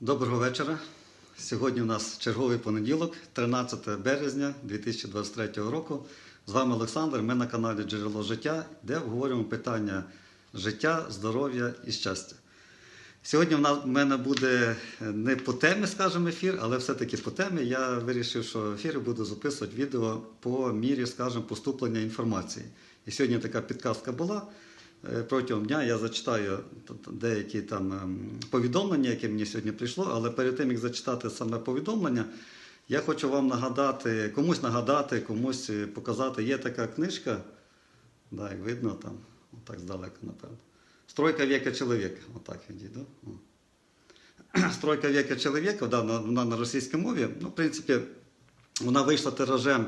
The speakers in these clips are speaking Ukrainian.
Доброго вечора. Сьогодні у нас черговий понеділок, 13 березня 2023 року. З вами Олександр. Ми на каналі Джерело життя, де обговорюємо питання життя, здоров'я і щастя. Сьогодні в мене буде не по темі, скажімо, ефір, але все-таки по темі. Я вирішив, що ефіри буду записувати відео по мірі, скажімо, поступлення інформації. І сьогодні така підказка була. Е, Протягом дня я зачитаю деякі там ем, повідомлення, які мені сьогодні прийшло, але перед тим як зачитати саме повідомлення, я хочу вам нагадати, комусь нагадати, комусь е, показати. Є така книжка, да, як видно там, отак здалеку, напевно. Стройка віка чоловіка. Отак відійду. Стройка віка чоловіка, вона на російській мові. Ну, в принципі, вона вийшла тиражем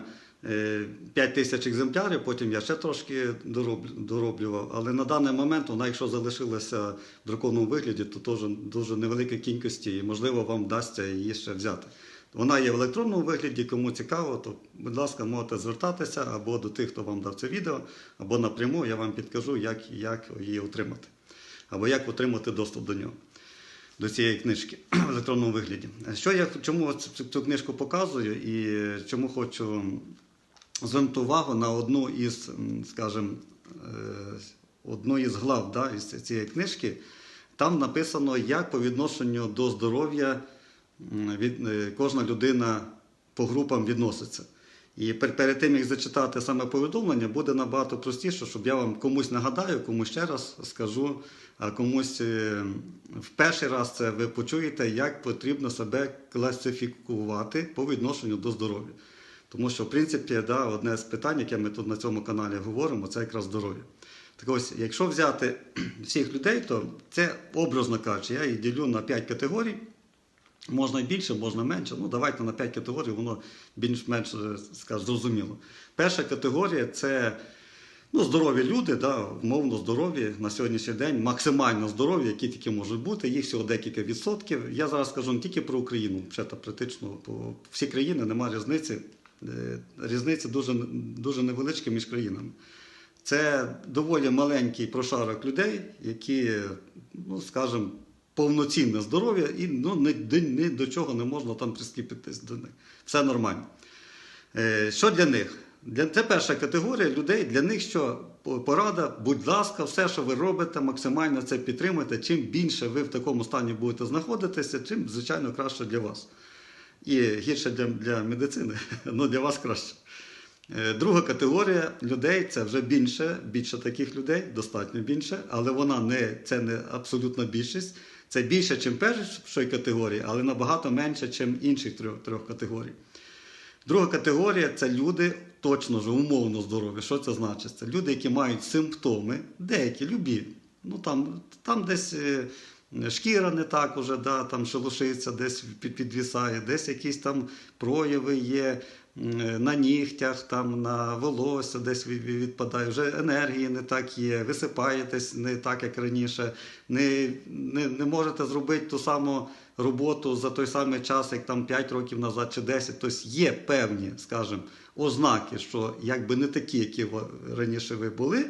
5 тисяч екземплярів, потім я ще трошки дороблював. Але на даний момент вона, якщо залишилася в друкованому вигляді, то теж дуже невелика кількості і, можливо, вам вдасться її ще взяти. Вона є в електронному вигляді, кому цікаво, то, будь ласка, можете звертатися або до тих, хто вам дав це відео, або напряму я вам підкажу, як, як її отримати, або як отримати доступ до нього до цієї книжки в електронному вигляді. Що я чому цю, цю книжку показую і чому хочу звернути увагу на одну із, скажімо, е, одну із глав да, із цієї книжки. Там написано, як по відношенню до здоров'я е, кожна людина по групам відноситься. І перед тим, як зачитати саме повідомлення, буде набагато простіше, щоб я вам комусь нагадаю, комусь ще раз скажу, а комусь е, в перший раз це ви почуєте, як потрібно себе класифікувати по відношенню до здоров'я. Тому що, в принципі, да, одне з питань, яке ми тут на цьому каналі говоримо, це якраз здоров'я. Так ось, якщо взяти всіх людей, то це образно кажучи, я їх ділю на 5 категорій. Можна більше, можна менше. Ну, давайте на 5 категорій, воно більш-менш е, зрозуміло. Перша категорія це ну, здорові люди, да, умовно здорові на сьогоднішній день, максимально здорові, які тільки можуть бути. Їх всього декілька відсотків. Я зараз скажу не тільки про Україну, ще практично по всі країни немає різниці. Е, Різниці дуже, дуже невеличкі між країнами. Це доволі маленький прошарок людей, які, ну скажімо, повноцінне здоров'я і ну, ні, ні до чого не можна там прискіпитись до них. Все нормально. Е, Що для них? Для, це перша категорія людей. Для них що порада, будь ласка, все, що ви робите, максимально це підтримуйте. Чим більше ви в такому стані будете знаходитися, чим, звичайно, краще для вас. І гірше для, для медицини, але для вас краще. Е, Друга категорія людей це вже більше, більше таких людей, достатньо більше, але вона не це не абсолютна більшість. Це більше, ніж першої категорії, але набагато менше, ніж інших трьох, трьох категорій. Друга категорія це люди точно ж умовно здорові. Що це значить? Це люди, які мають симптоми, деякі любі. Ну там, там десь е, шкіра не так уже, да, там шелушиться, десь підвісає, десь якісь там прояви є е, на нігтях, там, на волосся десь від- від- відпадає, вже енергії не так є, висипаєтесь не так, як раніше, не, не, не можете зробити ту саму роботу за той самий час, як там 5 років назад чи 10. Тобто є певні, скажімо, ознаки, що якби не такі, які раніше ви були.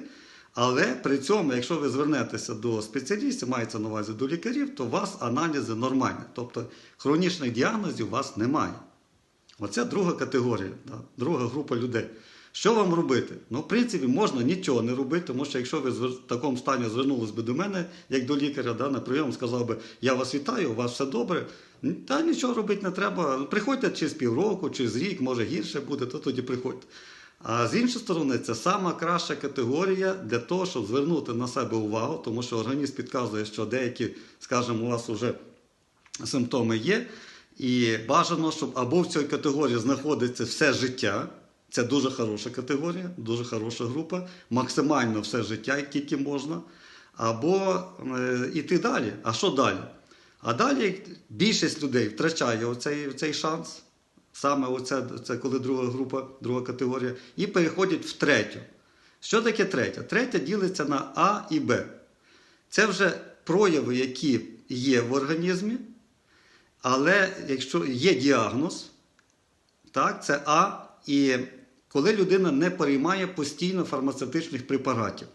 Але при цьому, якщо ви звернетеся до спеціалістів, мається на увазі до лікарів, то у вас аналізи нормальні. Тобто хронічних діагнозів у вас немає. Оце друга категорія, друга група людей. Що вам робити? Ну, в принципі, можна нічого не робити, тому що якщо ви в такому стані звернулись би до мене, як до лікаря, да, на прийом, сказав би, я вас вітаю, у вас все добре. Та нічого робити не треба. Приходьте через півроку, через рік, може гірше буде, то тоді приходьте. А з іншої сторони, це сама краща категорія для того, щоб звернути на себе увагу, тому що організм підказує, що деякі, скажімо, у вас вже симптоми є. І бажано, щоб або в цій категорії знаходиться все життя. Це дуже хороша категорія, дуже хороша група, максимально все життя, як тільки можна. Або е, іти далі. А що далі? А далі більшість людей втрачає оцей, цей шанс. Саме оце, це коли друга група, друга категорія, і переходять в третю. Що таке третя? Третя ділиться на А і Б. Це вже прояви, які є в організмі, але якщо є діагноз, так, це А, і коли людина не приймає постійно фармацевтичних препаратів.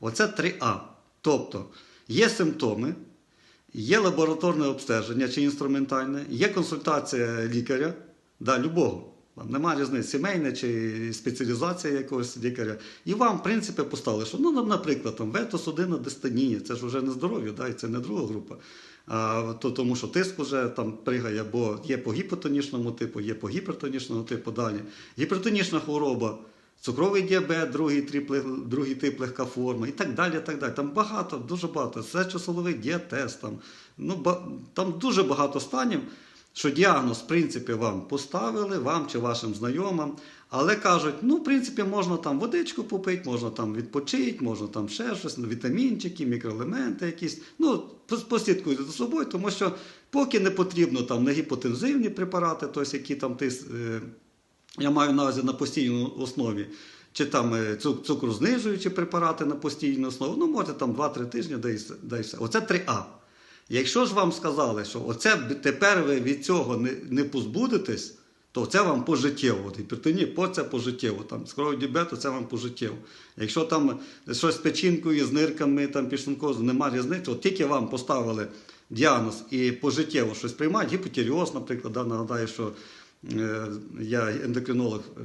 Оце 3А. Тобто є симптоми, є лабораторне обстеження чи інструментальне, є консультація лікаря, да, любого. Там немає різниці, сімейне чи спеціалізація якогось лікаря. І вам, в принципі, поставили, що, ну, наприклад, там, ветосудинна дистонія, це ж вже не здоров'я, да, і це не друга група. А, то, тому що тиск вже там пригає, бо є по гіпотонічному типу, є по гіпертонічному типу далі. Гіпертонічна хвороба, цукровий діабет, другий, тип, другий тип легка форма і так далі. так далі. Там багато, дуже багато. Серцево-соловий діатез, там, ну, ба, там дуже багато станів, що діагноз, в принципі, вам поставили, вам чи вашим знайомим. Але кажуть, ну, в принципі, можна там водичку попити, можна там відпочити, можна там ще щось, ну, вітамінчики, мікроелементи якісь. Ну, послідкуйте за собою, тому що поки не потрібно там не гіпотензивні препарати, тобто які там тис, е, я маю на увазі на постійній основі, чи там е, цукрознижуючі препарати на постійній основі, ну, може там 2-3 тижні, да все. Оце 3А. Якщо ж вам сказали, що оце тепер ви від цього не, не позбудетесь, то це вам пожиттєво. Гіпертонія, це пожиттєво. Там цукровий діабету це вам пожиттєво. Якщо там щось з печінкою, з нирками, там пішункозу, немає різниці, от тільки вам поставили діагноз і пожиттєво щось приймають, гіпотіріоз, наприклад, да, нагадаю, що е, я ендокринолог е,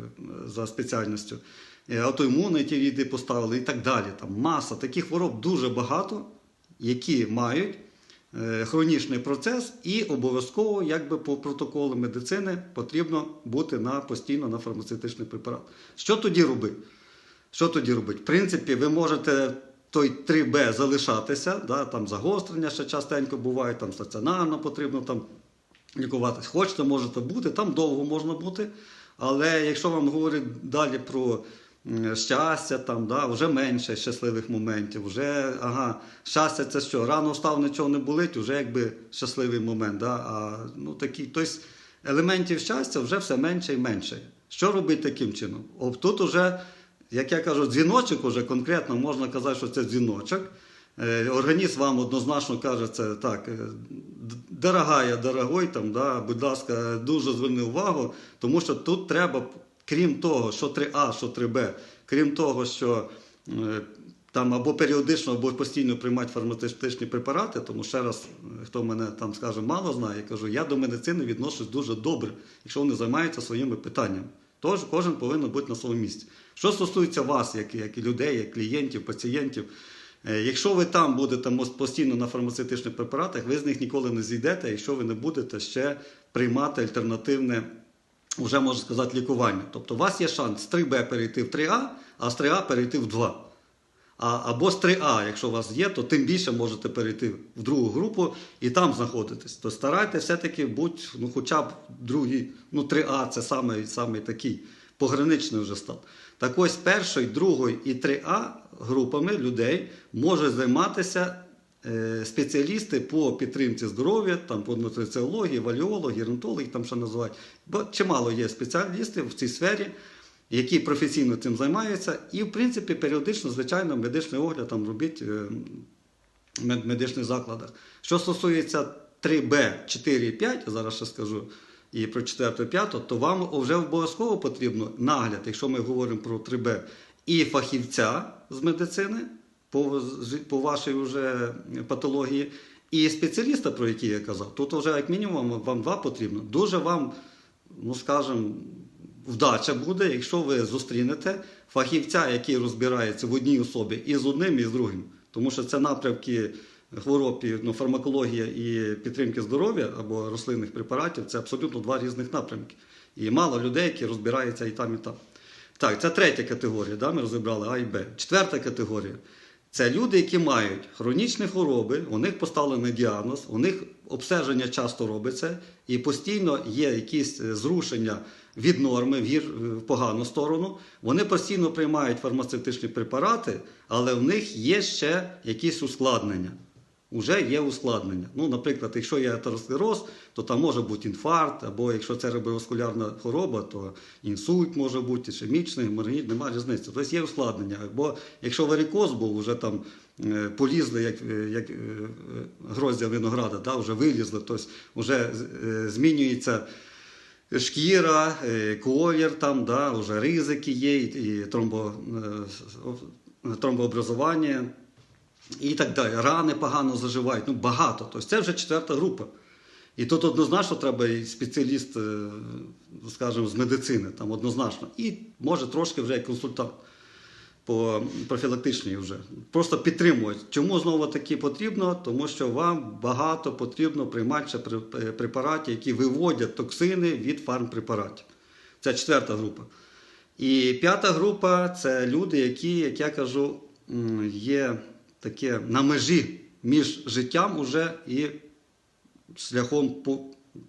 за спеціальністю, е, аутоімунні ті ріди поставили і так далі. Там маса таких хвороб дуже багато, які мають хронічний процес, і обов'язково, якби по протоколу медицини, потрібно бути на постійно на фармацевтичний препарат. Що тоді робити? Що тоді робити? В принципі, ви можете той 3Б залишатися, да, там загострення ще частенько буває, там стаціонарно потрібно там лікуватись. Хочете, можете бути, там довго можна бути. Але якщо вам говорять далі про щастя, там, да, вже менше щасливих моментів, вже ага, щастя це що? Рано встав, нічого не болить, вже якби щасливий момент. Да? А, ну, такі, тобто елементів щастя вже все менше і менше. Що робити таким чином? О, тут уже, як я кажу, дзвіночок уже конкретно можна казати, що це дзвіночок. Е, Організм вам однозначно каже, це так, е, дорогая, дорогой, там, да, будь ласка, дуже зверни увагу, тому що тут треба, крім того, що 3А, що 3Б, крім того, що е, там або періодично, або постійно приймати фармацевтичні препарати, тому ще раз, е, хто мене там скаже, мало знає, я кажу, я до медицини відношусь дуже добре, якщо вони займаються своїми питаннями. Тож кожен повинен бути на своєму місці. Що стосується вас, як, як і людей, як клієнтів, пацієнтів, Е, Якщо ви там будете постійно на фармацевтичних препаратах, ви з них ніколи не зійдете, якщо ви не будете ще приймати альтернативне, вже можна сказати, лікування. Тобто у вас є шанс з 3Б перейти в 3А, а з 3А перейти в 2. А, або з 3А, якщо у вас є, то тим більше можете перейти в другу групу і там знаходитись. То старайтеся все-таки бути, ну, хоча б другий, ну 3А це саме, саме такий пограничний вже став. Так ось першої, другої і 3А групами людей можуть займатися спеціалісти по підтримці здоров'я, там по нутриціології, валіологи, геронтологи, там що називають. Бо чимало є спеціалістів в цій сфері, які професійно цим займаються, і, в принципі, періодично, звичайно, медичний огляд там робіть е, в медичних закладах. Що стосується 3Б, 4 і 5, зараз ще скажу, і про 4 і 5, то вам вже обов'язково потрібно нагляд, якщо ми говоримо про 3Б, і фахівця з медицини по, по вашій вже патології, і спеціаліста, про який я казав. Тут вже як мінімум вам два потрібно. Дуже вам, ну скажімо, вдача буде, якщо ви зустрінете фахівця, який розбирається в одній особі і з одним, і з другим. Тому що це напрямки хвороб, ну, фармакологія і підтримки здоров'я або рослинних препаратів це абсолютно два різних напрямки. І мало людей, які розбираються і там, і там. Так, це третя категорія, да, ми розібрали А і Б. Четверта категорія це люди, які мають хронічні хвороби, у них поставлений діагноз, у них обстеження часто робиться, і постійно є якісь е, зрушення від норми гір, в погану сторону. Вони постійно приймають фармацевтичні препарати, але в них є ще якісь ускладнення. Уже є ускладнення. Ну, наприклад, якщо є атеросклероз, то там може бути інфаркт, або якщо це реброваскулярна хвороба, то інсульт може бути, ішемічний, геморагіт, немає різниці. Тобто є ускладнення. Або якщо варикоз був, вже там е, полізли, як, е, як е, гроздя винограда, да, вже вилізли, тобто вже змінюється шкіра, колір, там, да, вже ризики є, і, тромбо, тромбообразування. І так далі. Рани погано заживають. Ну, багато. Тобто це вже четверта група. І тут однозначно треба і спеціаліст, е, скажімо, з медицини, там однозначно. І може трошки вже і консультант по профілактичній вже. Просто підтримують. Чому знову таки потрібно? Тому що вам багато потрібно приймати е, препаратів, які виводять токсини від фармпрепаратів. Це четверта група. І п'ята група це люди, які, як я кажу, є таке на межі між життям уже і шляхом по,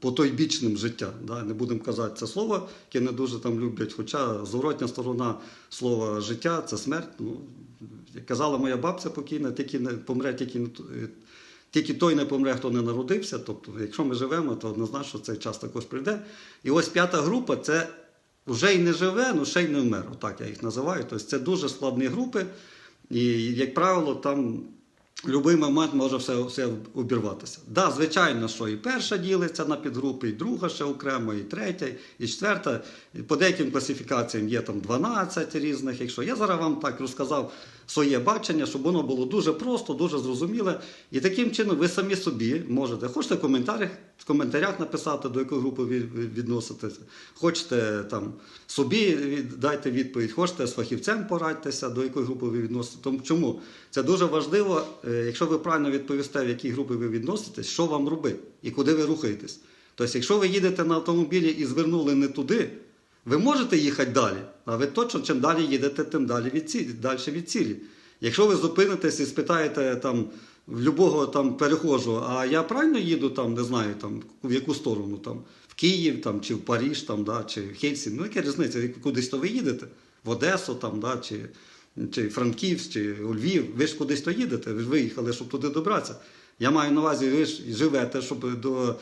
потойбічним життя. Да? Не будемо казати це слово, яке не дуже там люблять. Хоча зворотня сторона слова життя це смерть. Ну, як казала моя бабця покійна, тільки не помре, тільки, не е, тільки той не помре, хто не народився. Тобто, якщо ми живемо, то однозначно цей час також прийде. І ось п'ята група це вже й не живе, ну ще й не вмер. Отак я їх називаю. Тобто це дуже складні групи, і, як правило, там будь-який момент може все, все обірватися. Да, звичайно, що і перша ділиться на підгрупи, і друга ще окремо, і третя, і четверта. По деяким класифікаціям є там 12 різних. Якщо я зараз вам так розказав своє бачення, щоб воно було дуже просто, дуже зрозуміле. І таким чином ви самі собі можете, хочете в коментарях, в коментарях написати, до якої групи ви відноситеся. Хочете там собі дайте відповідь, хочете з фахівцем порадьтеся, до якої групи ви відноситеся. Тому чому? Це дуже важливо, е, якщо ви правильно відповісте, в які групи ви відноситесь, що вам робити і куди ви рухаєтесь. Тобто, якщо ви їдете на автомобілі і звернули не туди, ви можете їхати далі, а ви точно чим далі їдете, тим далі від цілі, далі від цілі. Якщо ви зупинитесь і спитаєте там в любого там перехожого, а я правильно їду там, не знаю, там в яку сторону, там в Київ там, чи в Паріж, там, да, чи в Хельсінь, ну яка різниця, кудись то ви їдете, в Одесу там, да, чи, чи Франківськ, чи у Львів, ви ж кудись то їдете, ви ж виїхали, щоб туди добратися. Я маю на увазі, ви ж живете, щоб до,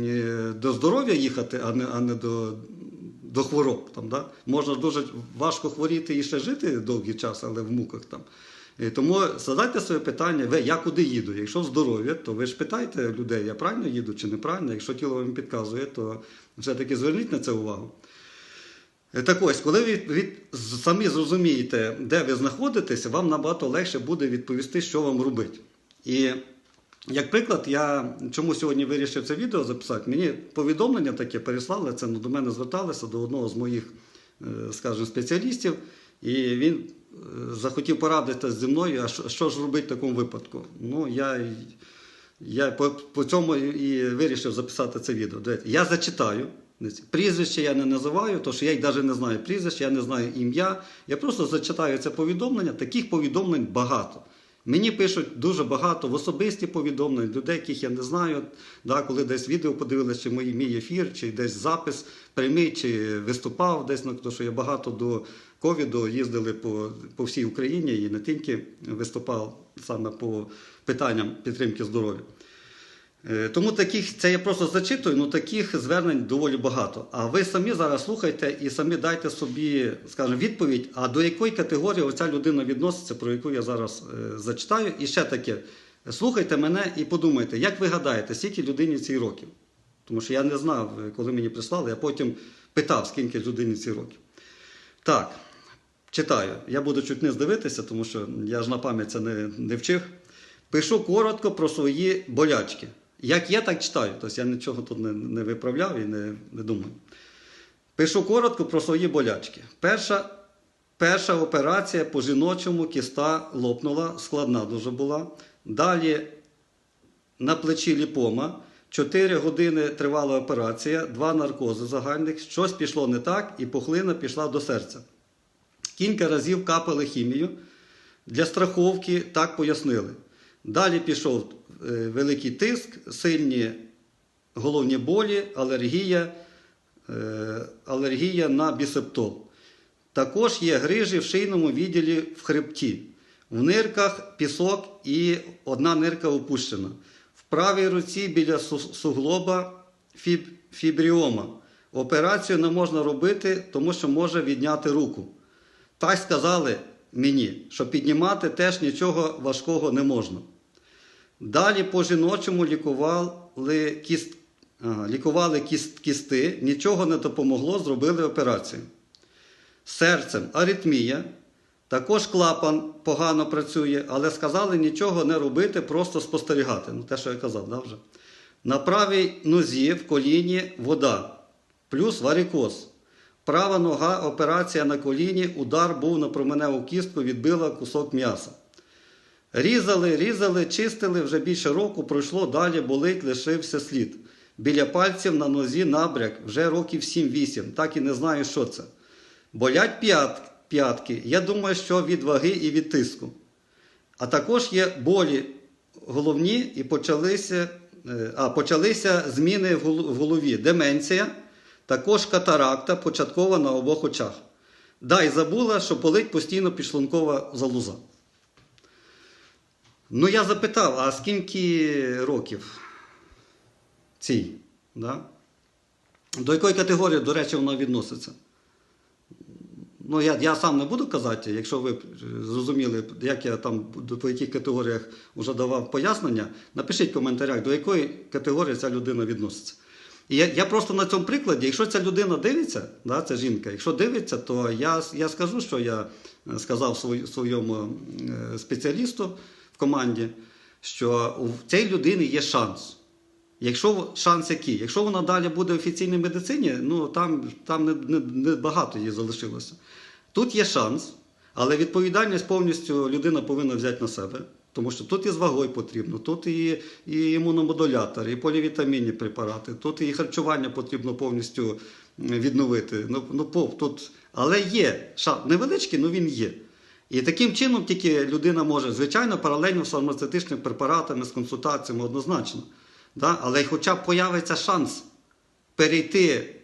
е, до здоров'я їхати, а не, а не до, до хвороб. Там, да? Можна дуже важко хворіти і ще жити довгий час, але в муках там. І тому задайте своє питання, ви, я куди їду? Якщо здоров'я, то ви ж питайте людей, я правильно їду чи неправильно. Якщо тіло вам підказує, то все-таки зверніть на це увагу. Е, Так ось, коли ви від, самі зрозумієте, де ви знаходитеся, вам набагато легше буде відповісти, що вам робити. І як приклад, я чому сьогодні вирішив це відео записати, мені повідомлення таке переслали, це ну, до мене зверталися до одного з моїх, е, скажімо, спеціалістів, і він е, захотів порадитися зі мною, а що, ж робити в такому випадку. Ну, я, я по, по цьому і вирішив записати це відео. Дивіться, я зачитаю. Прізвище я не називаю, тому що я й навіть не знаю прізвище, я не знаю ім'я. Я просто зачитаю це повідомлення. Таких повідомлень багато. Мені пишуть дуже багато в особисті повідомлень, людей, яких я не знаю. Да, коли десь відео подивилися, чи мій, мій ефір, чи десь запис прямий, чи виступав десь, ну, тому що я багато до ковіду їздили по, по всій Україні і не тільки виступав саме по питанням підтримки здоров'я. Е, Тому таких, це я просто зачитую, ну таких звернень доволі багато. А ви самі зараз слухайте і самі дайте собі, скажімо, відповідь, а до якої категорії оця людина відноситься, про яку я зараз е, зачитаю. І ще таке, слухайте мене і подумайте, як ви гадаєте, скільки людині цій років? Тому що я не знав, е, коли мені прислали, я потім питав, скільки людині цій років. Так, читаю. Я буду чуть не здивитися, тому що я ж на пам'ять це не, не вчив. Пишу коротко про свої болячки. Як я так читаю, тобто я нічого тут не, не виправляв і не, не думаю. Пишу коротко про свої болячки. Перша, перша операція по жіночому кіста лопнула, складна дуже була. Далі на плечі ліпома. 4 години тривала операція, два наркози загальних. Щось пішло не так, і пухлина пішла до серця. Кілька разів капали хімію. Для страховки так пояснили. Далі пішов великий тиск, сильні головні болі, алергія, е, алергія на бісептол. Також є грижі в шийному відділі в хребті. В нирках пісок і одна нирка опущена. В правій руці біля суглоба фіб- фібріома. Операцію не можна робити, тому що може відняти руку. Так сказали мені, що піднімати теж нічого важкого не можна. Далі по жіночому лікували, кіст, лікували кіст, кісти, нічого не допомогло, зробили операцію. Серцем аритмія, Також клапан погано працює, але сказали нічого не робити, просто спостерігати. Ну, те, що я казав, да, вже. На правій нозі в коліні вода, плюс варикоз. Права нога, операція на коліні, удар був на променеву кістку, відбила кусок м'яса. Різали, різали, чистили, вже більше року пройшло, далі болить, лишився слід. Біля пальців на нозі набряк вже років 7-8, так і не знаю, що це. Болять п'ят, п'ятки. Я думаю, що від ваги і від тиску. А також є болі головні і почалися, е, а, почалися зміни в голові. Деменція, також катаракта, початкова на обох очах. Да, і забула, що болить постійно підшлункова залоза. Ну, я запитав, а скільки років цій? Да? До якої категорії, до речі, вона відноситься? Ну, я, я сам не буду казати, якщо ви зрозуміли, як я там по яких категоріях вже давав пояснення, напишіть в коментарях, до якої категорії ця людина відноситься. І я, я просто на цьому прикладі, якщо ця людина дивиться, да, ця жінка, якщо дивиться, то я, я скажу, що я е, сказав своєму е, спеціалісту в команді, що у цієї людини є шанс. Якщо шанс який? Якщо вона далі буде в офіційній медицині, ну там, там не, не, не багато її залишилося. Тут є шанс, але відповідальність повністю людина повинна взяти на себе. Тому що тут і з вагою потрібно, тут і, і імуномодулятори, і полівітамінні препарати, тут і харчування потрібно повністю відновити. Ну, ну, тут, але є шанс, невеличкий, але він є. І таким чином тільки людина може, звичайно, паралельно з фармацевтичними препаратами, з консультаціями однозначно. Да? Але хоча б появиться шанс перейти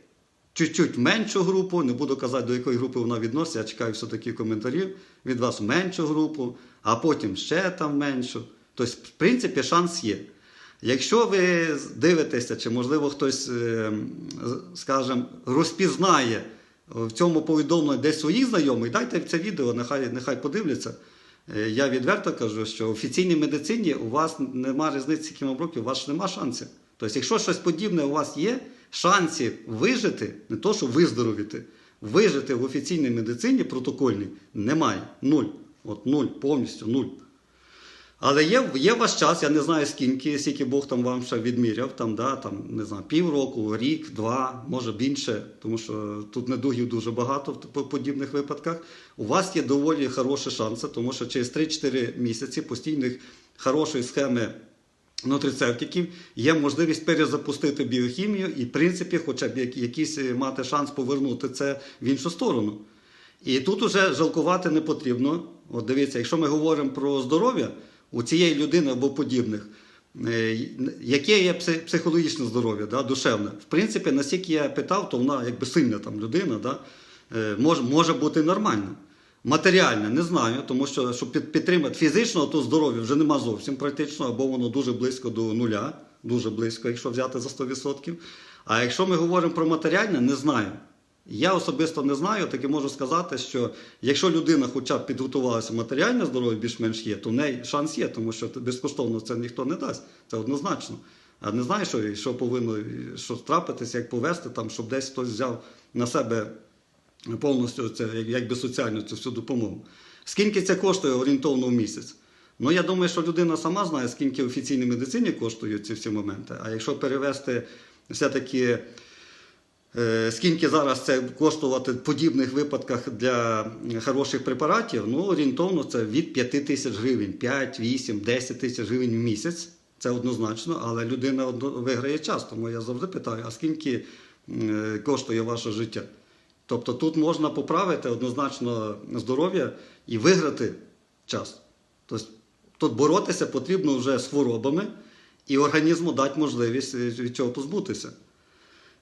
чуть-чуть меншу групу, не буду казати, до якої групи вона відноситься, я чекаю все-таки коментарів від вас меншу групу, а потім ще там меншу. Тобто, в принципі, шанс є. Якщо ви дивитеся, чи можливо хтось, е, скажімо, розпізнає в цьому повідомленні десь своїх знайомих, дайте це відео, нехай, нехай подивляться. Е, Я відверто кажу, що в офіційній медицині у вас немає різниці, яким років, у вас нема шансів. Тобто, якщо щось подібне у вас є, шансів вижити, не то, що виздоровіти, вижити в офіційній медицині протокольній немає. Нуль. От нуль, повністю нуль. Але є, є ваш час, я не знаю скільки, скільки Бог там вам ще відміряв, там, да, там, не знаю, півроку, рік, два, може більше, тому що тут недугів дуже багато в подібних випадках. У вас є доволі хороші шанси, тому що через 3-4 місяці постійних хорошої схеми нутрицептиків є можливість перезапустити біохімію і, в принципі, хоча б як- якийсь е, мати шанс повернути це в іншу сторону. І тут уже жалкувати не потрібно. От дивіться, якщо ми говоримо про здоров'я у цієї людини або подібних, е, яке є психологічне здоров'я, да, душевне. В принципі, наскільки я питав, то вона якби сильна там людина, да, е, може, може бути нормальна. Матеріальне, не знаю, тому що щоб підтримати фізично, то здоров'я вже нема зовсім практично, або воно дуже близько до нуля, дуже близько, якщо взяти за 100%. А якщо ми говоримо про матеріальне, не знаю. Я особисто не знаю, так і можу сказати, що якщо людина хоча б підготувалася матеріальне здоров'я більш-менш є, то в неї шанс є, тому що безкоштовно це ніхто не дасть. Це однозначно. А не знаю, що, що повинно що трапитися, як повести, там, щоб десь хтось взяв на себе повністю це якби соціальну цю всю допомогу. Скільки це коштує орієнтовно в місяць? Ну, я думаю, що людина сама знає, скільки офіційній медицині коштують ці всі моменти. А якщо перевести все-таки, скільки зараз це коштувати в подібних випадках для хороших препаратів, ну, орієнтовно це від 5 тисяч гривень, 5, 8, 10 тисяч гривень в місяць. Це однозначно, але людина виграє час, тому я завжди питаю, а скільки е, коштує ваше життя? Тобто тут можна поправити однозначно здоров'я і виграти час. Тобто тут боротися потрібно вже з хворобами і організму дати можливість е, від цього позбутися.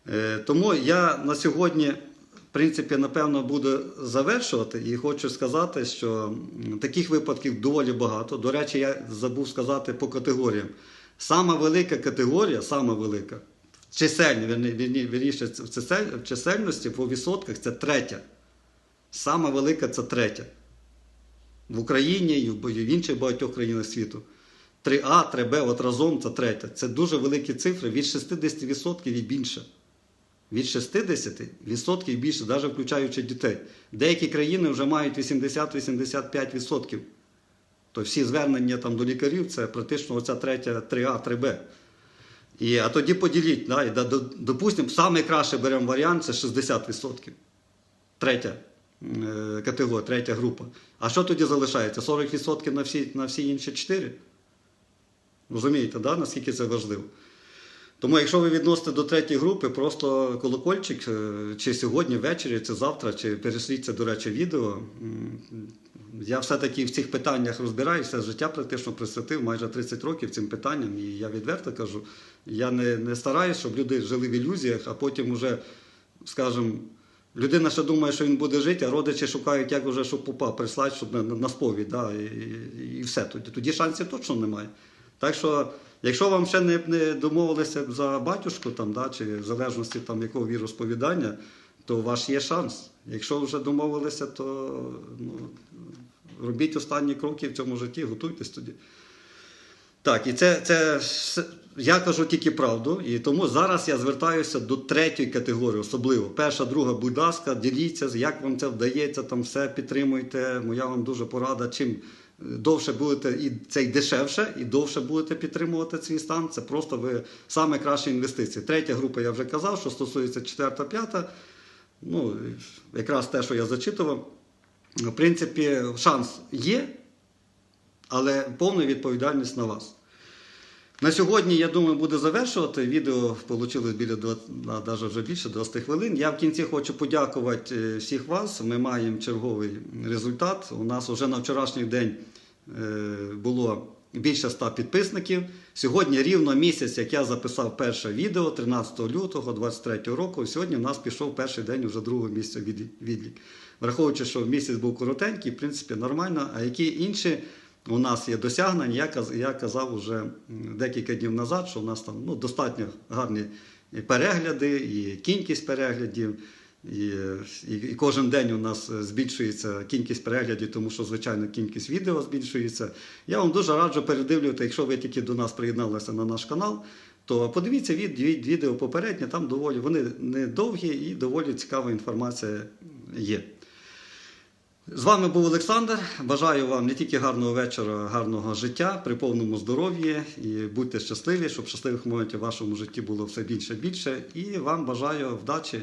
Е, Тому я на сьогодні, в принципі, напевно, буду завершувати і хочу сказати, що таких випадків доволі багато. До речі, я забув сказати по категоріям. Сама велика категорія, сама велика, вірніше, в чисельності по відсотках це третя. Сама велика це третя. В Україні і в інших багатьох країнах світу. 3А, 3Б, от разом це третя. Це дуже великі цифри від 60% і більше. Від 60% і більше, навіть включаючи дітей. Деякі країни вже мають 80-85%. То всі звернення там до лікарів це практично оця третя 3А, 3Б. І, а тоді поділіть, да, і, допустимо, саме краще беремо варіант це 60%. Третя е, категорія, третя група. А що тоді залишається? 40% на всі, на всі інші 4? Розумієте, да, наскільки це важливо? Тому, якщо ви відносите до третьої групи, просто колокольчик, е, чи сьогодні ввечері, чи завтра, чи перешліться, до речі, відео. Я все-таки в цих питаннях розбираюся, життя практично присвятив майже 30 років цим питанням, і я відверто кажу, я не, не стараюсь, щоб люди жили в ілюзіях, а потім вже, скажімо, людина ще думає, що він буде жити, а родичі шукають, як вже, щоб попа прислати, щоб на, на сповідь, да, і, і, і все. Тоді, тоді шансів точно немає. Так що, якщо вам ще не, не домовилися за батюшку, там, да, чи в залежності там, якого віросповідання, то у вас є шанс. Якщо вже домовилися, то ну, робіть останні кроки в цьому житті, готуйтесь тоді. Так, і це, це я кажу тільки правду, і тому зараз я звертаюся до третьої категорії, особливо. Перша, друга, будь ласка, діліться, як вам це вдається, там все підтримуйте. Моя вам дуже порада. Чим довше будете і це й дешевше, і довше будете підтримувати свій стан, це просто ви саме кращі інвестиції. Третя група, я вже казав, що стосується четверта, п'ята. Ну, якраз те, що я зачитував. В принципі, шанс є, але повна відповідальність на вас. На сьогодні, я думаю, буде завершувати. Відео вийшло біля 20, навіть вже більше 20 хвилин. Я в кінці хочу подякувати е, всіх вас. Ми маємо черговий результат. У нас вже на вчорашній день було більше 100 підписників. Сьогодні рівно місяць, як я записав перше відео 13 лютого 2023 року. Сьогодні в нас пішов перший день вже другого місяця від- відлік. Враховуючи, що місяць був коротенький, в принципі, нормально. А які інші у нас є досягнення? Я, каз- я казав уже декілька днів назад, що у нас там ну, достатньо гарні перегляди, і кількість переглядів. І, і, і кожен день у нас е, збільшується кількість переглядів, тому що, звичайно, кількість відео збільшується. Я вам дуже раджу передивлювати, якщо ви тільки до нас приєдналися на наш канал, то подивіться від, від, відео попереднє, там доволі вони не довгі і доволі цікава інформація є. З вами був Олександр. Бажаю вам не тільки гарного вечора, гарного життя, при повному здоров'ї і будьте щасливі, щоб щасливих моментів в вашому житті було все більше і більше. І вам бажаю вдачі.